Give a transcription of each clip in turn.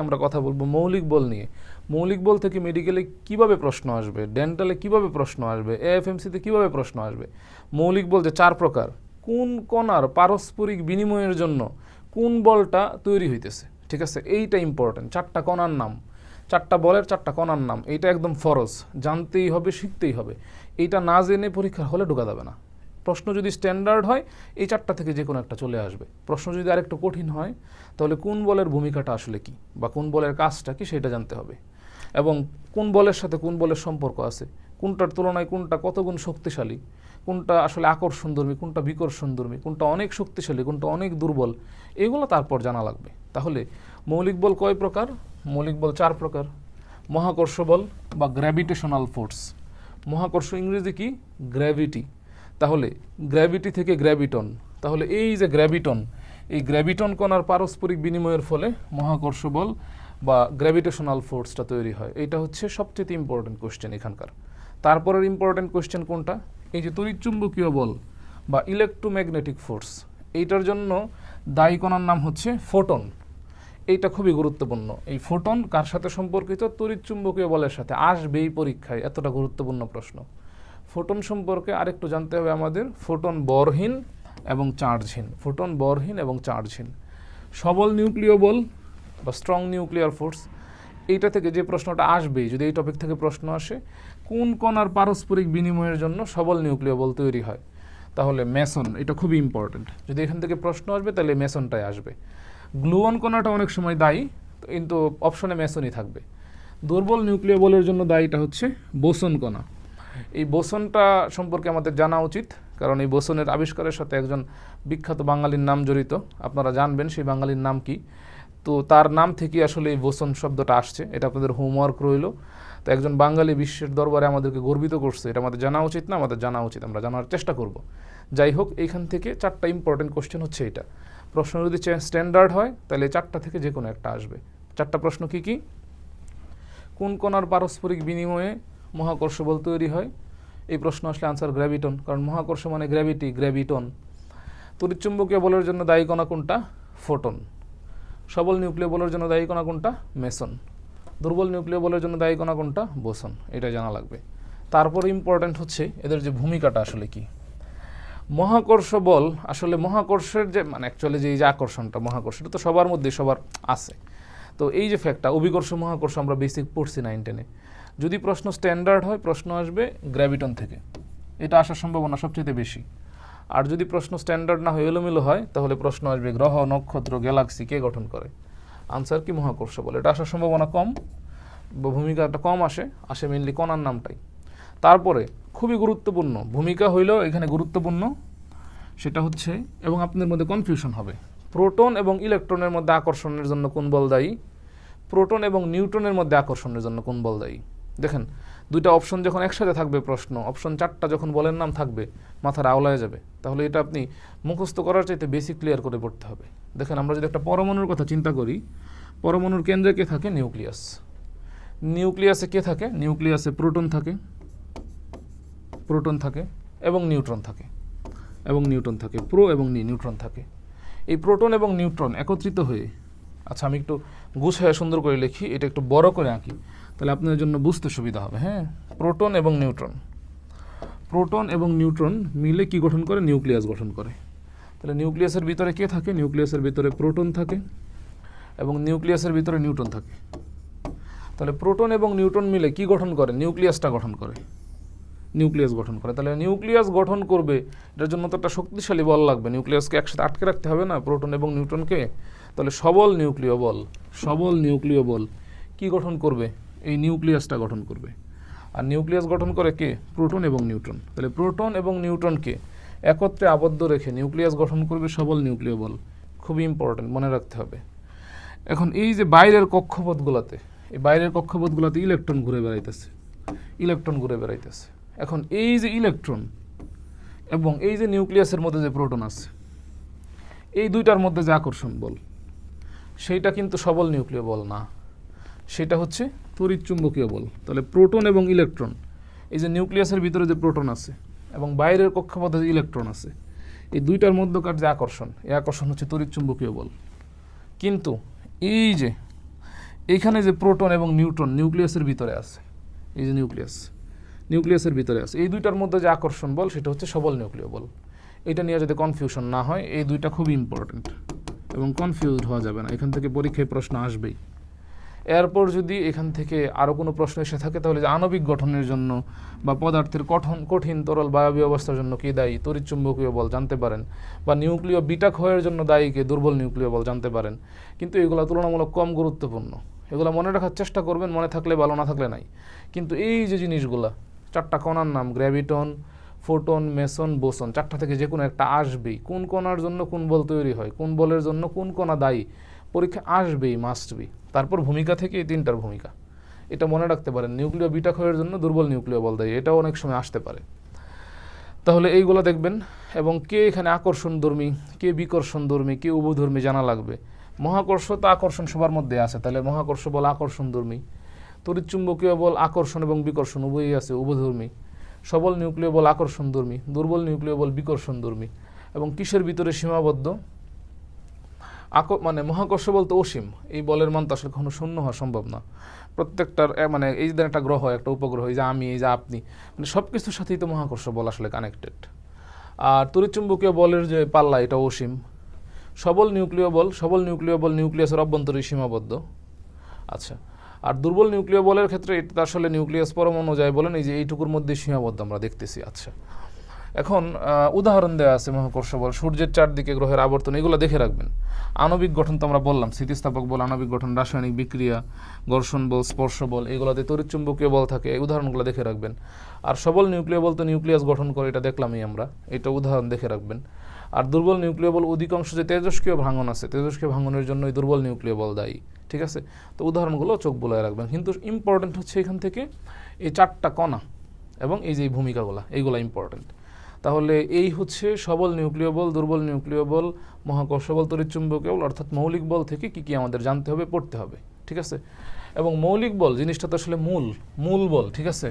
আমরা কথা বলব মৌলিক বল নিয়ে। মৌলিক বল থেকে মেডিকেলে কীভাবে প্রশ্ন আসবে? ডেন্টালে কীভাবে প্রশ্ন আসবে? এএফএমসিতে কীভাবে প্রশ্ন আসবে? মৌলিক বল যে চার প্রকার। কোন কণার পারস্পরিক বিনিময়ের জন্য কোন বলটা তৈরি হইতেছে? ঠিক আছে? এইটা ইম্পর্টেন্ট চারটা কণার নাম। চারটা বলের চারটা কণার নাম। এইটা একদম ফরজ। জানতেই হবে, শিখতেই হবে। এইটা না জেনে পরীক্ষার হলে ঢোকা যাবে না। প্রশ্ন যদি স্ট্যান্ডার্ড হয়, এই চারটা থেকে যে কোনো একটা চলে আসবে। প্রশ্ন যদি আরেকটু কঠিন হয়, তাহলে কোন বলের ভূমিকাটা আসলে কি? বা কোন বলের কাজটা কি সেটা জানতে হবে। এবং কোন বলের সাথে কোন বলের সম্পর্ক আছে? কোনটার তুলনায় কোনটা কত গুণ শক্তিশালী? কোনটা আসলে আকর্ষণধর্মী কোনটা বিকর্ষণধর্মী কোনটা অনেক শক্তিশালী, কোনটা অনেক দুর্বল, এগুলো তারপর জানা লাগবে। তাহলে মৌলিক বল কয় প্রকার? মৌলিক বল চার প্রকার। মহাকর্ষ বল বা গ্র্যাভিটেশনাল ফোর্স মহাকর্ষ ইংরেজি কি? গ্র্যাভিটি তাহলে গ্র্যাভিটি থেকে গ্র্যাভিটন তাহলে এই যে গ্র্যাভিটন এই গ্র্যাভিটন কণার পারস্পরিক বিনিময়ের ফলে মহাকর্ষ বল বা গ্র্যাভিটেশনাল ফোর্সটা তৈরি হয়। এটা হচ্ছে সবচেয়ে ইম্পর্টেন্ট কোশ্চেন এখানকার। তারপরের ইম্পর্টেন্ট কোশ্চেন কোনটা? এই যে তড়িৎচুম্বকীয় বল বা ইলেকট্রোম্যাগনেটিক ফোর্স এইটার জন্য দায়ী কণার নাম হচ্ছে ফোটন এইটা খুবই গুরুত্বপূর্ণ। এই ফোটন কার সাথে সম্পর্কিত? তড়িৎচুম্বকীয় বলের সাথে। আসবেই পরীক্ষায়। এতটা গুরুত্বপূর্ণ প্রশ্ন। ফোটন সম্পর্কে আরেকটু জানতে হবে আমাদের। ফোটন বরহীন এবং চার্জহীন ফোটন বরহীন এবং চার্জহীন সবল নিউক্লিয় বল বা স্ট্রং নিউক্লিয়ার ফোর্স এইটা থেকে যে প্রশ্নটা আসবেই, যদি এই টপিক থেকে প্রশ্ন আসে, কোন কণার পারস্পরিক বিনিময়ের জন্য সবল নিউক্লিয় বল তৈরি হয়? তাহলে মেসন, এটা খুবই ইম্পর্ট্যান্ট যদি এখান থেকে প্রশ্ন আসবে, তাহলে মেসনটাই আসবে। গ্লুয়ন কণাটা অনেক সময় দায়ী কিন্তু অপশনে মেসনই থাকবে। দুর্বল নিউক্লিয় বলের জন্য দায়ীটা হচ্ছে বোসন কণা। এই বোসনটা সম্পর্কে আমাদের জানা উচিত, কারণ এই বোসনের আবিষ্কারের সাথে একজন বিখ্যাত বাঙালির নাম জড়িত। আপনারা জানবেন সেই বাঙালির নাম কি। তো তার নাম থেকে আসলে এই বোসন শব্দটা আসছে, এটা আপনাদের হোমওয়ার্ক রইল। তো একজন বাঙালি বিশ্বের দরবারে আমাদেরকে গর্বিত করছে, এটা আমাদের জানা উচিত না, আমাদের জানা উচিত, আমরা জানার চেষ্টা করব। যাই হোক, এইখান থেকে চারটা ইম্পর্টেন্ট কোশ্চেন হচ্ছে এটা। প্রশ্ন যদি স্ট্যান্ডার্ড হয়, তাহলে চারটা থেকে যে কোনো একটা আসবে। চারটা প্রশ্ন কি কি? কোন কণার পারস্পরিক বিনিময়ে মহাকর্ষ বল তৈরি হয়। এই প্রশ্ন আসলে আনসার গ্র্যাভিটন কারণ মহাকর্ষ মানে গ্র্যাভিটি গ্র্যাভিটন তড়িৎচুম্বকীয় বলের জন্য দায়ী কণা কোনটা? ফোটন সবল নিউক্লিয় বলের জন্য দায়ী কণা কোনটা? মেসন দুর্বল নিউক্লিয় বলের জন্য দায়ী কণা কোনটা? বোসন এটা জানা লাগবে। তারপর ইম্পর্ট্যান্ট হচ্ছে এদের যে ভূমিকাটা আসলে কি? মহাকর্ষ বল আসলে মহাকর্ষের যে মানে অ্যাকচুয়ালি যে এই যে আকর্ষণটা, মহাকর্ষ, এটা তো সবার মধ্যে সবার আছে। তো এই যে ফ্যাক্টটা অভিকর্ষ মহাকর্ষ আমরা বেসিক পড়ছি নাইন টেনে যদি প্রশ্ন স্ট্যান্ডার্ড হয়, প্রশ্ন আসবে গ্র্যাভিটন থেকে। এটা আসার সম্ভাবনা সবচেয়ে বেশি। আর যদি প্রশ্ন স্ট্যান্ডার্ড না হয় এলোমেলো হয়, তাহলে প্রশ্ন আসবে গ্রহ, নক্ষত্র গ্যালাক্সি কে গঠন করে। আনসার কি মহাকর্ষ বলে? এটা আসার সম্ভাবনা কম, ভূমিকাটা কম আসে আসে মেনলি কণার নামটাই। তারপরে, খুবই গুরুত্বপূর্ণ, ভূমিকা হইলেও এখানে গুরুত্বপূর্ণ, সেটা হচ্ছে, এবং আপনাদের মধ্যে কনফিউশন হবে। প্রোটন এবং ইলেকট্রনের মধ্যে আকর্ষণের জন্য কোন বল দায়ী? প্রোটন এবং নিউট্রনের মধ্যে আকর্ষণের জন্য কোন বল দায়ী? দেখেন, দুইটা অপশন যখন একসাথে থাকবে প্রশ্ন অপশন চারটা যখন বলের নাম থাকবে, মাথার আওলায় যাবে। তাহলে এটা আপনি মুখস্থ করার চাইতে বেশি ক্লিয়ার করে পড়তে হবে। দেখেন, আমরা যদি একটা পরমাণুর কথা চিন্তা করি, পরমাণুর কেন্দ্রে কে থাকে? নিউক্লিয়াস। নিউক্লিয়াসে কে থাকে? নিউক্লিয়াসে প্রোটন থাকে প্রোটন থাকে এবং নিউট্রন থাকে, এবং নিউট্রন থাকে, প্রো এবং নি, নিউট্রন থাকে। এই প্রোটন এবং নিউট্রন একত্রিত হয়ে আচ্ছা আমি একটু গুছায় সুন্দর করে লিখি, এটা একটু বড় করে আঁকি। তাহলে আপনাদের জন্য বুঝতে সুবিধা হবে হ্যাঁ? প্রোটন এবং নিউট্রন। প্রোটন এবং নিউট্রন মিলে কি গঠন করে? নিউক্লিয়াস গঠন করে। তাহলে নিউক্লিয়াসের ভিতরে কে থাকে? নিউক্লিয়াসের ভিতরে প্রোটন থাকে এবং নিউক্লিয়াসের ভিতরে নিউট্রন থাকে। তাহলে প্রোটন এবং নিউট্রন মিলে কি গঠন করে? নিউক্লিয়াসটা গঠন করে। নিউক্লিয়াস গঠন করে। তাহলে নিউক্লিয়াস গঠন করবে, এটার জন্য তো একটা শক্তিশালী বল লাগবে। নিউক্লিয়াসকে একসাথে আটকে রাখতে হবে না? প্রোটন এবং নিউট্রনকে? তাহলে সবল নিউক্লিয় বল, সবল নিউক্লিয় বল কি গঠন করবে? এই নিউক্লিয়াসটা গঠন করবে। আর নিউক্লিয়াস গঠন করে কে? প্রোটন এবং নিউট্রন। তাহলে প্রোটন এবং নিউট্রনকে একত্রে আবদ্ধ রেখে নিউক্লিয়াস গঠন করবে সবল নিউক্লিয় বল। খুবই ইম্পর্ট্যান্ট মনে রাখতে হবে। এখন এই যে বাইরের কক্ষপথগুলোতে, এই বাইরের কক্ষপথগুলোতে ইলেকট্রন ঘুরে বেড়াইতেছে। ইলেকট্রন ঘুরে বেড়াইতেছে। এখন এই যে ইলেকট্রন এবং এই যে নিউক্লিয়াসের মধ্যে যে প্রোটন আছে, এই দুইটার মধ্যে যে আকর্ষণ বল, সেইটা কিন্তু সবল নিউক্লিয় বল না। সেটা হচ্ছে তড়িৎ চুম্বকীয় বল। তাহলে প্রোটন এবং ইলেকট্রন। এই যে নিউক্লিয়াসের ভিতরে যে প্রোটন আছে এবং বাইরের কক্ষপথে যে ইলেকট্রন আছে, এই দুইটার মধ্যকার যে আকর্ষণ, এই আকর্ষণ হচ্ছে তড়িৎ চুম্বকীয় বল। কিন্তু এই যে এইখানে যে প্রোটন এবং নিউট্রন নিউক্লিয়াসের ভিতরে আছে, এই যে নিউক্লিয়াস, নিউক্লিয়াসের ভিতরে আছে, এই দুইটার মধ্যে যে আকর্ষণ বল, সেটা হচ্ছে সবল নিউক্লিয় বল। এটা নিয়ে যদি কনফিউশন না হয়, এই দুইটা খুবই ইম্পর্টেন্ট এবং কনফিউজড হওয়া যাবে না, এখান থেকে পরীক্ষায় প্রশ্ন আসবেই। এরপর যদি এখান থেকে আরও কোনো প্রশ্ন এসে থাকে, তাহলে যে আণবিক গঠনের জন্য বা পদার্থের কঠন, কঠিন, তরল, বায়বীয় অবস্থার জন্য কী দায়ী? তড়িৎচুম্বকীয় বল জানতে পারেন। বা নিউক্লিয় বিটা ক্ষয়ের জন্য দায়ীকে দুর্বল নিউক্লিয় বল জানতে পারেন। কিন্তু এগুলো তুলনামূলক কম গুরুত্বপূর্ণ। এগুলো মনে রাখার চেষ্টা করবেন, মনে থাকলে ভালো, না থাকলে নাই। কিন্তু এই যে জিনিসগুলা, চারটা কণার নাম, গ্র্যাভিটন, ফোটন, মেসন, বোসন, চারটা থেকে যে কোনো একটা আসবেই। কোন কণার জন্য কোন বল তৈরি হয়? কোন বলের জন্য কোন কণা দায়ী? পরীক্ষা আসবেই মাস্ট বি তারপর ভূমিকা থেকে এই তিনটার ভূমিকা। এটা মনে রাখতে পারেন, নিউক্লিয় বিটা ক্ষয়ের জন্য দুর্বল নিউক্লিয় বল দেয়, এটাও অনেক সময় আসতে পারে। তাহলে এইগুলো দেখবেন, এবং কে এখানে আকর্ষণ আকর্ষণধর্মী কে বিকর্ষণ বিকর্ষণধর্মী কে উভধর্মী জানা লাগবে। মহাকর্ষ তো আকর্ষণ সবার মধ্যে আছে, তাহলে মহাকর্ষ বল আকর্ষণ আকর্ষণধর্মী তড়িৎচুম্বকীয় বল আকর্ষণ এবং বিকর্ষণ, উভয়ই আছে উভধর্মী। সবল নিউক্লিয় বল আকর্ষণ আকর্ষণধর্মী দুর্বল নিউক্লিয় বল বিকর্ষণধর্মী এবং কিসের ভিতরে সীমাবদ্ধ? আক মানে মহাকর্ষ বলতে অসীম। এই বলের মান তো আসলে কখনো শূন্য হওয়া সম্ভব না। প্রত্যেকটার মানে এই যে একটা গ্রহ, একটা উপগ্রহ, এই যে আমি, এই যে আপনি মানে সব কিছুর সাথেই তো মহাকর্ষ বল আসলে কানেক্টেড আর তড়িৎচুম্বকীয় বলের যে পাল্লা, এটা অসীম। সবল নিউক্লিয় বল, সবল নিউক্লিয় বল নিউক্লিয়াসের অভ্যন্তরে সীমাবদ্ধ। আচ্ছা আর দুর্বল নিউক্লিয় বলের ক্ষেত্রে এটা আসলে নিউক্লিয়াস পরমাণু যায় বলেন, এই যে এইটুকুর মধ্যে সীমাবদ্ধ আমরা দেখতেছি। আচ্ছা এখন উদাহরণ দেওয়া আছে মহাকর্ষ বল, সূর্যের চারদিকে গ্রহের আবর্তন, এগুলো দেখে রাখবেন। আণবিক গঠন তো আমরা বললাম, স্থিতিস্থাপক বল, আণবিক গঠন, রাসায়নিক বিক্রিয়া, ঘর্ষণ বল, স্পর্শ বল, এগুলোতে তড়িৎচুম্বকীয় বল থাকে, এই উদাহরণগুলো দেখে রাখবেন। আর সবল নিউক্লিয় বল তো নিউক্লিয়াস গঠন করে, এটা দেখলামই আমরা, এটা উদাহরণ দেখে রাখবেন। আর দুর্বল নিউক্লিয় বল, অধিকাংশ যে তেজস্ক্রিয় ভাঙন আছে, তেজস্ক্রিয় ভাঙনের জন্য এই দুর্বল নিউক্লিয় বল দায়ী, ঠিক আছে? তো উদাহরণগুলো চোখ বলে রাখবেন। কিন্তু ইম্পর্টেন্ট হচ্ছে এখান থেকে এই চারটা কণা এবং এই যে ভূমিকাগুলো, এইগুলো ইম্পর্টেন্ট তাহলে এই হচ্ছে সবল নিউক্লিয় বল, দুর্বল নিউক্লিয় বল, মহাকর্ষ বল তড়িৎচুম্বকীয় বল, অর্থাৎ মৌলিক বল থেকে কি কি আমাদের জানতে হবে, পড়তে হবে, ঠিক আছে? এবং মৌলিক বল, জিনিসটা তো আসলে মূল মূল বল, ঠিক আছে?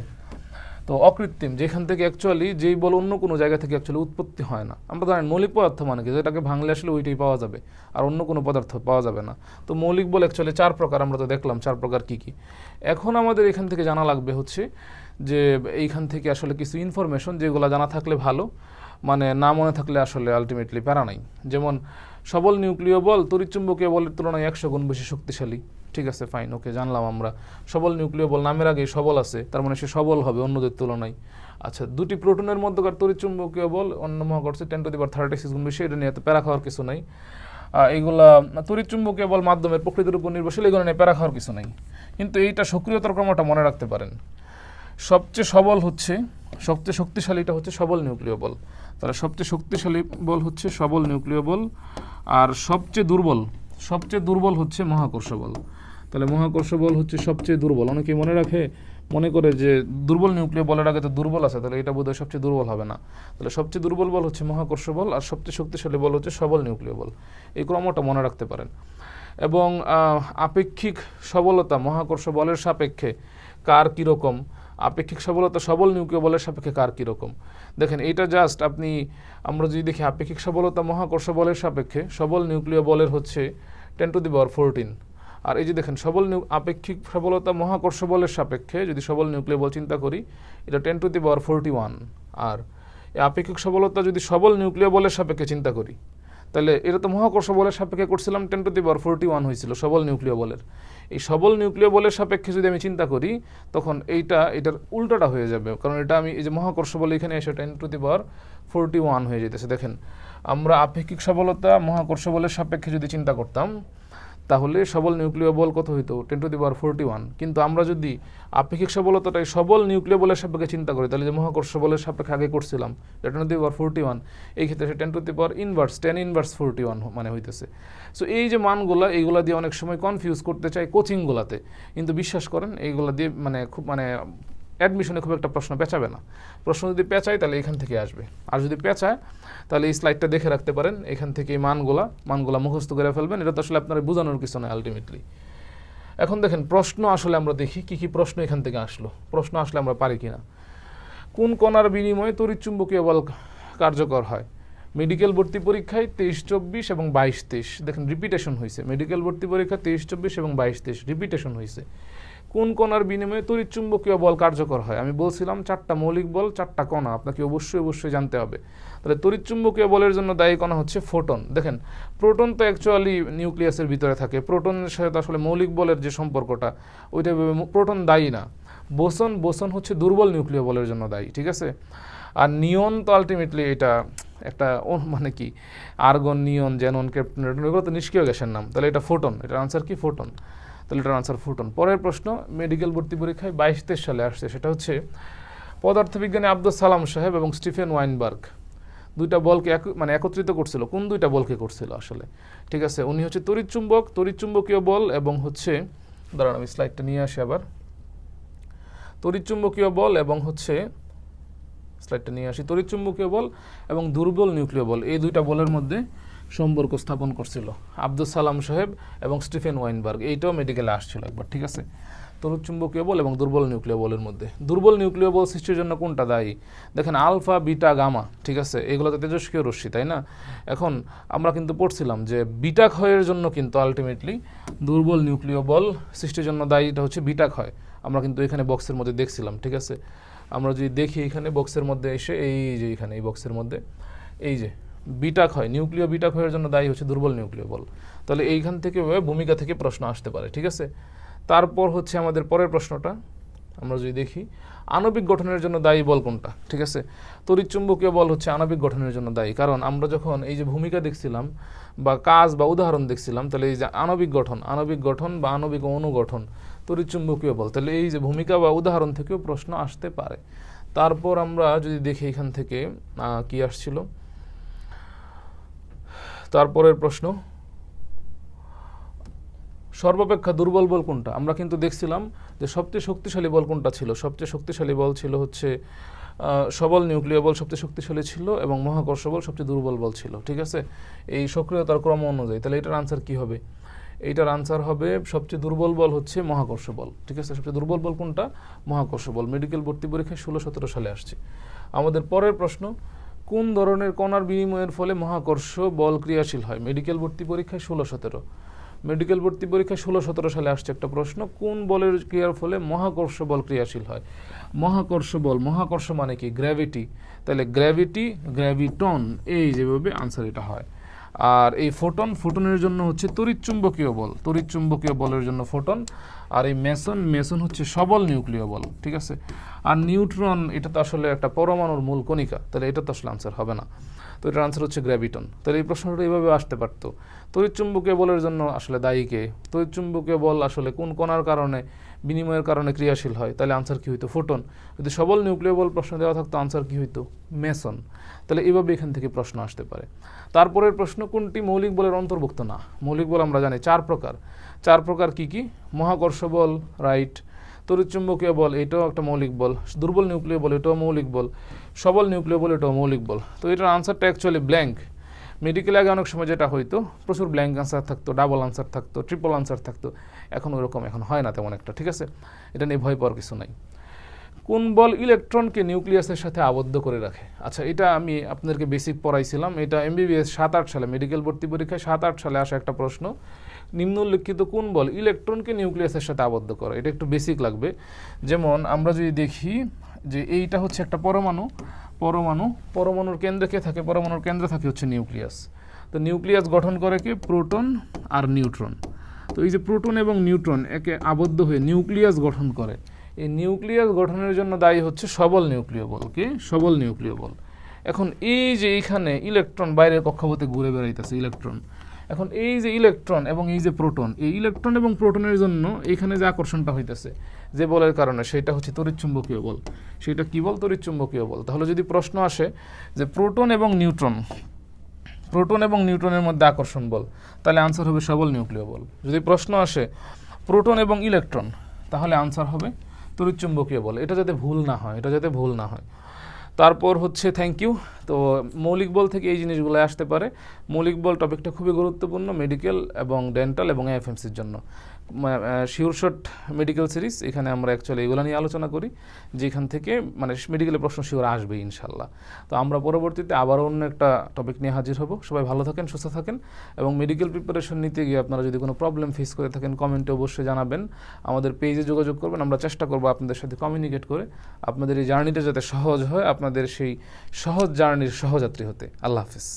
তো অকৃত্রিম, যেখান থেকে অ্যাকচুয়ালি যেই বল অন্য কোনো জায়গা থেকে অ্যাকচুয়ালি উৎপত্তি হয় না। আমরা জানেন মৌলিক পদার্থ মানে কি? যেটাকে ভাঙলে আসলে ওইটাই পাওয়া যাবে, আর অন্য কোনো পদার্থ পাওয়া যাবে না। তো মৌলিক বল অ্যাকচুয়ালি চার প্রকার, আমরা তো দেখলাম চার প্রকার কি কি। এখন আমাদের এখান থেকে জানা লাগবে হচ্ছে যে এইখান থেকে আসলে কিছু ইনফরমেশন যেগুলো জানা থাকলে ভালো মানে না মনে থাকলে আসলে আলটিমেটলি প্যারা নাই। যেমন, সবল নিউক্লিয় বল, তড়িৎচুম্বকীয় বলের তুলনায় একশো গুণ বেশি শক্তিশালী। ঠিক আছে ফাইন ওকে জানলাম আমরা। সবল নিউক্লিয় বল নামের আগে সবল আছে, তার মানে সে সবল হবে অন্যদের তুলনায়। আচ্ছা দুটি প্রোটনের মধ্যকার তড়িৎচুম্বকীয় বল, অন্য মহাকর্ষে ten to the power thirty six গুণ বেশি, এটা নিয়ে এত প্যারা খাওয়ার কিছু নাই। এইগুলা তড়িৎচুম্বকীয় বল মাধ্যমের প্রকৃতির উপর নির্ভরশীল, এগুলো নিয়ে প্যারা খাওয়ার কিছু নাই। কিন্তু এইটা সক্রিয়তার ক্রমটা মনে রাখতে পারেন। সবচেয়ে সবল হচ্ছে, সবচেয়ে শক্তিশালীটা হচ্ছে সবল নিউক্লিয় বল। তাহলে সবচেয়ে শক্তিশালী বল হচ্ছে সবল নিউক্লিয় বল, আর সবচেয়ে দুর্বল সবচেয়ে দুর্বল হচ্ছে মহাকর্ষ বল। তাহলে মহাকর্ষ বল হচ্ছে সবচেয়ে দুর্বল। অনেকেই মনে রাখে, মনে করে যে দুর্বল নিউক্লিয় বলের আগে তো দুর্বল আছে, তাহলে এটা বোধহয় সবচেয়ে দুর্বল হবে না। তাহলে সবচেয়ে দুর্বল বল হচ্ছে মহাকর্ষ বল, আর সবচেয়ে শক্তিশালী বল হচ্ছে সবল নিউক্লিয় বল। এই ক্রমটা মনে রাখতে পারেন। এবং আপেক্ষিক সবলতা মহাকর্ষ বলের সাপেক্ষে কার কীরকম? আপেক্ষিক সবলতা সবল নিউক্লিয় বলের সাপেক্ষে কার কীরকম দেখেন, এইটা জাস্ট আপনি, আমরা যদি দেখি আপেক্ষিক সবলতা মহাকর্ষ বলের সাপেক্ষে সবল নিউক্লিয় বলের হচ্ছে ten to the power fourteen আর এই যে দেখেন, সবল নিউ, আপেক্ষিক সবলতা মহাকর্ষ বলের সাপেক্ষে যদি সবল নিউক্লিয় বল চিন্তা করি, এটা ten to the power forty one আর আপেক্ষিক সবলতা যদি সবল নিউক্লিয় বলের সাপেক্ষে চিন্তা করি তাহলে এটা তো মহাকর্ষ বলের সাপেক্ষে করছিলাম ten to the power forty one হয়েছিল, সবল নিউক্লিয় বলের। এই সবল নিউক্লিয় বলের সাপেক্ষে যদি আমি চিন্তা করি, তখন এইটা, এটার উল্টাটা হয়ে যাবে। কারণ এটা আমি, এই যে মহাকর্ষ বল এখানে এসে ten to the power forty one হয়ে যেতেছে। দেখেন, আমরা আপেক্ষিক সবলতা মহাকর্ষ বলের সাপেক্ষে যদি চিন্তা করতাম তাহলে সবল নিউক্লিয় বল কত হইতো? Ten to the power forty one. কিন্তু আমরা যদি আপেক্ষিক সবলতাটাই সবল নিউক্লিয় বলের সাপেক্ষে চিন্তা করি, তাহলে যে মহাকর্ষ বলের সাপেক্ষে আগে করছিলাম ten to the power forty one, এই ক্ষেত্রে সে ten to the power inverse, ten inverse forty one মানে হইতেছে। সো এই যে মানগুলা, এইগুলা দিয়ে অনেক সময় কনফিউজ করতে চাই কোচিংগুলাতে। কিন্তু বিশ্বাস করেন, এইগুলা দিয়ে মানে খুব মানে অ্যাডমিশনে খুব একটা প্রশ্ন পেঁচাবে না। প্রশ্ন যদি পেঁচায়, তাহলে এখান থেকে আসবে। আর যদি পেঁচায়, তাহলে এই স্লাইডটা দেখে রাখতে পারেন। এখান থেকে মানগুলা মানগুলা মুখস্থ করে ফেলবেন। এটা তো আসলে আপনার বোঝানোর কিছু নয় আলটিমেটলি এখন দেখেন, প্রশ্ন আসলে আমরা দেখি, কি কি প্রশ্ন এখান থেকে আসলো? প্রশ্ন আসলে আমরা পারি কিনা? কোন কণার বিনিময়ে তড়িৎচুম্বকীয় বল কার্যকর হয়? মেডিকেল ভর্তি পরীক্ষায় তেইশ, চব্বিশ এবং বাইশ, তেইশ। দেখেন রিপিটেশন হয়েছে মেডিকেল ভর্তি পরীক্ষা তেইশ, চব্বিশ এবং বাইশ, তেইশ। রিপিটেশন হয়েছে কোন কণার বিনিময়ে তড়িৎচুম্বকীয় বল কার্যকর হয়? আমি বলছিলাম চারটা মৌলিক বল, চারটা কণা, আপনাকে অবশ্যই অবশ্যই জানতে হবে। তাহলে তড়িৎচুম্বকীয় বলের জন্য দায়ী কণা হচ্ছে ফোটন। দেখেন, প্রোটন তো অ্যাকচুয়ালি নিউক্লিয়াসের ভিতরে থাকে। প্রোটনের সাথে আসলে মৌলিক বলের যে সম্পর্কটা, ওইটা প্রোটন দায়ী না। বোসন বোসন হচ্ছে দুর্বল নিউক্লিয় বলের জন্য দায়ী, ঠিক আছে? আর নিয়ন তো আলটিমেটলি এটা একটা মানে কি আর্গন নিয়ন জেনন ক্যাপ্টন এগুলো তো নিষ্ক্রিয় গ্যাসের নাম। তাহলে এটা ফোটন এটা আনসার কি? ফোটন। তাহলে এটার আনসার ফোটন। পরের প্রশ্ন মেডিকেল ভর্তি পরীক্ষায় বাইশ তেইশ সালে আসছে, সেটা হচ্ছে পদার্থবিজ্ঞানী আব্দুল সালাম সাহেব এবং স্টিফেন ওয়াইনবার্গ। দুইটা বলকে এক মানে একত্রিত করছিল। কোন দুইটা বলকে করছিল আসলে? ঠিক আছে, উনি হচ্ছে তড়িৎচুম্বক তড়িৎচুম্বকীয় বল এবং হচ্ছে, দাঁড়ান আমি স্লাইডটা নিয়ে আসি আবার। তড়িৎচুম্বকীয় বল এবং হচ্ছে স্লাইডটা নিয়ে আসি। তড়িৎচুম্বকীয় বল এবং দুর্বল নিউক্লিয় বল, এই দুইটা বলের মধ্যে সম্পর্ক স্থাপন করছিল। আব্দুল সালাম সাহেব এবং স্টিফেন ওয়াইনবার্গ, এইটাও মেডিকেলে আসছিল একবার, ঠিক আছে? তড়িৎচুম্বকীয় বল এবং দুর্বল নিউক্লিয় বলের মধ্যে। দুর্বল নিউক্লিয় বল সৃষ্টির জন্য কোনটা দায়ী? দেখেন, আলফা, বিটা, গামা, ঠিক আছে? এগুলো তো তেজস্ক্রিয় রশ্মি, তাই না? এখন আমরা কিন্তু পড়ছিলাম যে বিটা ক্ষয়ের জন্য কিন্তু আলটিমেটলি দুর্বল নিউক্লিয় বল সৃষ্টির জন্য দায়ীটা হচ্ছে বিটা ক্ষয়। আমরা কিন্তু এখানে বক্সের মধ্যে দেখছিলাম, ঠিক আছে? আমরা যদি দেখি এখানে বক্সের মধ্যে এসে, এই যে এখানে, এই বক্সের মধ্যে, এই যে বিটা হয়, নিউক্লিয় বিটা ক্ষয়ের জন্য দায়ী হচ্ছে দুর্বল নিউক্লিয় বল। তাহলে এইখান থেকে ভূমিকা থেকে প্রশ্ন আসতে পারে, ঠিক আছে? তারপর হচ্ছে আমাদের পরের প্রশ্নটা, আমরা যদি দেখি, আণবিক গঠনের জন্য দায়ী বল কোনটা, ঠিক আছে? তড়িৎচুম্বকীয় বল হচ্ছে আণবিক গঠনের জন্য দায়ী, কারণ আমরা যখন এই যে ভূমিকা দেখছিলাম বা কাজ বা উদাহরণ দেখছিলাম, তাহলে এই যে আণবিক গঠন আণবিক গঠন বা আণবিক অনুগঠন, তড়িৎচুম্বকীয় বল, তাহলে এই যে ভূমিকা বা উদাহরণ থেকেও প্রশ্ন আসতে পারে। তারপর আমরা যদি দেখি এখান থেকে কি আসছিল? তারপরের প্রশ্ন। সর্বাপেক্ষা দুর্বল বল কোনটা? আমরা কিন্তু দেখছিলাম যে সবচেয়ে শক্তিশালী বল কোনটা ছিল? সবচেয়ে শক্তিশালী বল ছিল হচ্ছে সবল নিউক্লিয় বল সবচেয়ে শক্তিশালী ছিল এবং মহাকর্ষ বল সবচেয়ে দুর্বল বল ছিল। ঠিক আছে? এই সক্রিয়তার ক্রম অনুযায়ী। তাহলে এটার আনসার কি হবে? এইটার আনসার হবে সবচেয়ে দুর্বল বল হচ্ছে মহাকর্ষ বল। ঠিক আছে? সবচেয়ে দুর্বল বল কোনটা? মহাকর্ষ বল। মেডিকেল ভর্তি পরীক্ষায় ষোলো সতেরো সালে আসছে। আমাদের পরের প্রশ্ন কোন ধরনের কণার বিনিময়ের ফলে মহাকর্ষ বল ক্রিয়াশীল হয়? মেডিকেল ভর্তি পরীক্ষায় ষোলো সতেরো। মেডিকেল ভর্তি পরীক্ষায় ষোলো সতেরো সালে আসছে একটা প্রশ্ন, কোন বলের ক্রিয়ার ফলে মহাকর্ষ বল ক্রিয়াশীল হয়? মহাকর্ষ বল, মহাকর্ষ মানে কি? গ্র্যাভিটি তাহলে গ্র্যাভিটি গ্র্যাভিটন এই যেভাবে আনসার এটা হয়। আর এই ফোটন, ফোটনের জন্য হচ্ছে তড়িৎচুম্বকীয় বল। তড়িৎচুম্বকীয় বলের জন্য ফোটন, আর এই মেসন মেসন হচ্ছে সবল নিউক্লিয় বল, ঠিক আছে? আর নিউট্রন, এটা তো আসলে একটা পরমাণুর মূল কণিকা, তাহলে এটা তো আসলে আনসার হবে না। তো এটার আনসার হচ্ছে গ্র্যাভিটন। তাহলে এই প্রশ্নটা এইভাবে আসতে পারতো। তড়িৎচুম্বকীয় বলের জন্য আসলে দায়ী কে? তড়িৎচুম্বকীয় বল আসলে কোন কণার কারণে বিনিময়ের কারণে ক্রিয়াশীল হয়। তাহলে আনসার কি হইতো? ফোটন যদি সবল নিউক্লিয় বল প্রশ্ন দেওয়া থাকতো আনসার কি হইতো? মেসন তাহলে এভাবে এখান থেকে প্রশ্ন আসতে পারে। তারপরের প্রশ্ন, কোনটি মৌলিক বলের অন্তর্ভুক্ত না? মৌলিক বল আমরা জানি চার প্রকার। চার প্রকার কি কি? মহাকর্ষ বল রাইট তড়িৎচুম্বকীয় বল, এটাও একটা মৌলিক বল। দুর্বল নিউক্লিয় বল এটাও মৌলিক বল। সবল নিউক্লিয় বল এটাও মৌলিক বল। তো এটার আনসারটা অ্যাকচুয়ালি ব্ল্যাঙ্ক মেডিকেলে আগে অনেক সময় যেটা হইতো, প্রচুর ব্ল্যাঙ্ক আনসার থাকতো ডাবল আনসার থাকতো ট্রিপল আনসার থাকতো, এখন ওরকম এখন হয় না তেমন একটা, ঠিক আছে? এটা নিয়ে ভয় পাওয়ার কিছু নাই। কোন বল ইলেকট্রনকে নিউক্লিয়াসের সাথে আবদ্ধ করে রাখে? আচ্ছা এটা আমি আপনাদেরকে বেসিক পড়াইছিলাম, এটা এমবিবিএস সাত আট সালে মেডিকেল ভর্তি পরীক্ষায় সাত আট সালে আসা একটা প্রশ্ন নিম্নলিখিত কোন বল ইলেকট্রনকে নিউক্লিয়াসের সাথে আবদ্ধ করে? এটা একটু বেসিক লাগবে। যেমন আমরা যদি দেখি যে এইটা হচ্ছে একটা পরমাণু পরমাণু, পরমাণুর কেন্দ্রে কে থাকে? পরমাণুর কেন্দ্রে থাকে হচ্ছে নিউক্লিয়াস। তো নিউক্লিয়াস গঠন করে কি? প্রোটন আর নিউট্রন। তো এই যে প্রোটন এবং নিউট্রন একে আবদ্ধ হয়ে নিউক্লিয়াস গঠন করে। এই নিউক্লিয়াস গঠনের জন্য দায়ী হচ্ছে সবল নিউক্লিয় বল। কি? সবল নিউক্লিয় বল। এখন এই যে এইখানে ইলেকট্রন বাইরের কক্ষপথে ঘুরে বেড়াইতেছে ইলেকট্রন এখন এই যে ইলেকট্রন এবং এই যে প্রোটন এই ইলেকট্রন এবং প্রোটনের জন্য এখানে যে আকর্ষণটা হইতেছে, যে বলের কারণে, সেটা হচ্ছে তড়িৎচুম্বকীয় বল। সেটা কি বল? তড়িৎচুম্বকীয় বল। তাহলে যদি প্রশ্ন আসে যে প্রোটন এবং নিউট্রন প্রোটন এবং নিউট্রনের মধ্যে আকর্ষণ বল, তাহলে আনসার হবে সবল নিউক্লিয় বল। যদি প্রশ্ন আসে প্রোটন এবং ইলেকট্রন তাহলে আনসার হবে তড়িৎচুম্বকীয় বল। এটা যাতে ভুল না হয়, এটা যাতে ভুল না হয়। তারপর হচ্ছে থ্যাংক ইউ তো মৌলিক বল থেকে এই জিনিসগুলো আসতে পারে। মৌলিক বল টপিকটা খুবই গুরুত্বপূর্ণ মেডিকেল এবং ডেন্টাল এবং এফএমসির জন্য। শিওর শট মেডিকেল সিরিজ এখানে আমরা অ্যাকচুয়ালি এগুলো নিয়ে আলোচনা করি, যেখান থেকে মানে মেডিকেলের প্রশ্ন শিওর আসবে ইনশাল্লাহ তো আমরা পরবর্তীতে আবারও অন্য একটা টপিক নিয়ে হাজির হব। সবাই ভালো থাকেন, সুস্থ থাকেন এবং মেডিকেল প্রিপারেশন নিতে গিয়ে আপনারা যদি কোনো প্রবলেম ফেস করে থাকেন কমেন্টে অবশ্যই জানাবেন। আমাদের পেজে যোগাযোগ করবেন, আমরা চেষ্টা করব আপনাদের সাথে কমিউনিকেট করে আপনাদের এই জার্নিটা যাতে সহজ হয়, আপনাদের সেই সহজ জার্নির সহযাত্রী হতে। আল্লাহ হাফিজ।